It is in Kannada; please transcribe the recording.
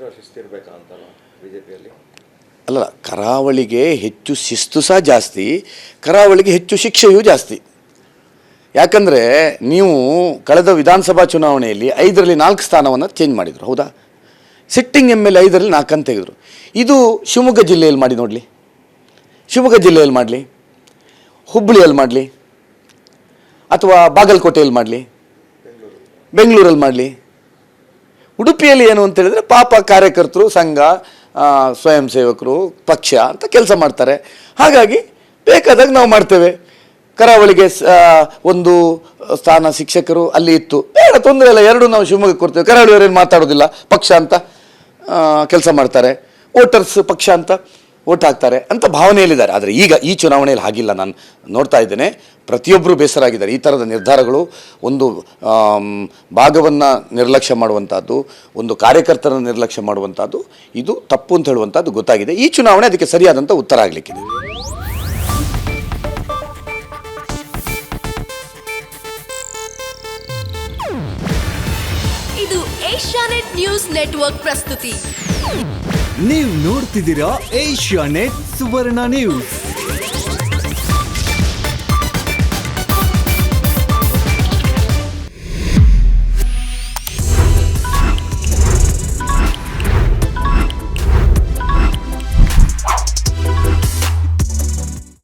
ಬಿ ಜೆ ಪಿಯಲ್ಲಿ ಅಲ್ಲ ಕರಾವಳಿಗೆ ಹೆಚ್ಚು ಶಿಸ್ತು ಸಹ ಜಾಸ್ತಿ ಕರಾವಳಿಗೆ ಹೆಚ್ಚು ಶಿಕ್ಷೆಯೂ ಜಾಸ್ತಿ. ಯಾಕಂದರೆ ನೀವು ಕಳೆದ ವಿಧಾನಸಭಾ ಚುನಾವಣೆಯಲ್ಲಿ ಐದರಲ್ಲಿ ನಾಲ್ಕು ಸ್ಥಾನವನ್ನು ಚೇಂಜ್ ಮಾಡಿದರು ಹೌದಾ? ಸಿಟ್ಟಿಂಗ್ ಎಂ ಎಲ್ ಐದರಲ್ಲಿ ನಾಲ್ಕಂತ ಅಂತ ತೆಗೆದರು ಇದು ಶಿವಮೊಗ್ಗ ಜಿಲ್ಲೆಯಲ್ಲಿ ಮಾಡಿ ನೋಡಲಿ. ಶಿವಮೊಗ್ಗ ಜಿಲ್ಲೆಯಲ್ಲಿ ಮಾಡಲಿ. ಹುಬ್ಬಳ್ಳಿಯಲ್ಲಿ ಮಾಡಲಿ. ಅಥವಾ ಬಾಗಲಕೋಟೆಯಲ್ಲಿ ಮಾಡಲಿ. ಬೆಂಗಳೂರಲ್ಲಿ ಮಾಡಲಿ. ಉಡುಪಿಯಲ್ಲಿ ಏನು ಅಂತ ಹೇಳಿದ್ರೆ ಪಾಪ ಕಾರ್ಯಕರ್ತರು, ಸಂಘ ಸ್ವಯಂ ಸೇವಕರು, ಪಕ್ಷ ಅಂತ ಕೆಲಸ ಮಾಡ್ತಾರೆ. ಹಾಗಾಗಿ ಬೇಕಾದಾಗ ನಾವು ಮಾಡ್ತೇವೆ. ಕರಾವಳಿಗೆ ಒಂದು ಸ್ಥಾನ ಶಿಕ್ಷಕರು ಅಲ್ಲಿ ಇತ್ತು. ಬೇಡ, ತೊಂದರೆ ಇಲ್ಲ, ಎರಡು ನಾವು ಶಿವಮೊಗ್ಗಕ್ಕೆ ಕೊಡ್ತೇವೆ. ಕರಾವಳಿಯವರೇನು ಮಾತಾಡೋದಿಲ್ಲ. ಪಕ್ಷ ಅಂತ ಕೆಲಸ ಮಾಡ್ತಾರೆ. ವೋಟರ್ಸ್ ಪಕ್ಷ ಅಂತ ಓಟ್ ಹಾಕ್ತಾರೆ ಅಂತ ಭಾವನೆಯಲ್ಲಿದ್ದಾರೆ. ಆದರೆ ಈಗ ಈ ಚುನಾವಣೆಯಲ್ಲಿ ಹಾಗಿಲ್ಲ. ನಾನು ನೋಡ್ತಾ ಇದ್ದೇನೆ. ಪ್ರತಿಯೊಬ್ಬರು ಬೇಸರಾಗಿದ್ದಾರೆ. ಈ ಥರದ ನಿರ್ಧಾರಗಳು ಒಂದು ಭಾಗವನ್ನು ನಿರ್ಲಕ್ಷ್ಯ ಮಾಡುವಂಥದ್ದು ಒಂದು ಕಾರ್ಯಕರ್ತರನ್ನು ನಿರ್ಲಕ್ಷ್ಯ ಮಾಡುವಂಥದ್ದು ಇದು ತಪ್ಪು ಅಂತ ಹೇಳುವಂಥದ್ದು ಗೊತ್ತಾಗಿದೆ. ಈ ಚುನಾವಣೆ ಅದಕ್ಕೆ ಸರಿಯಾದಂಥ ಉತ್ತರ ಆಗಲಿಕ್ಕಿದೆ. ಇದು ಏಷ್ಯಾನೆಟ್ ನ್ಯೂಸ್ ನೆಟ್ವರ್ಕ್ ಪ್ರಸ್ತುತಿ. ನೀವು ನೋಡ್ತಿದ್ದೀರಾ ಏಷ್ಯಾ ನೆಟ್ ಸುವರ್ಣ ನ್ಯೂಸ್.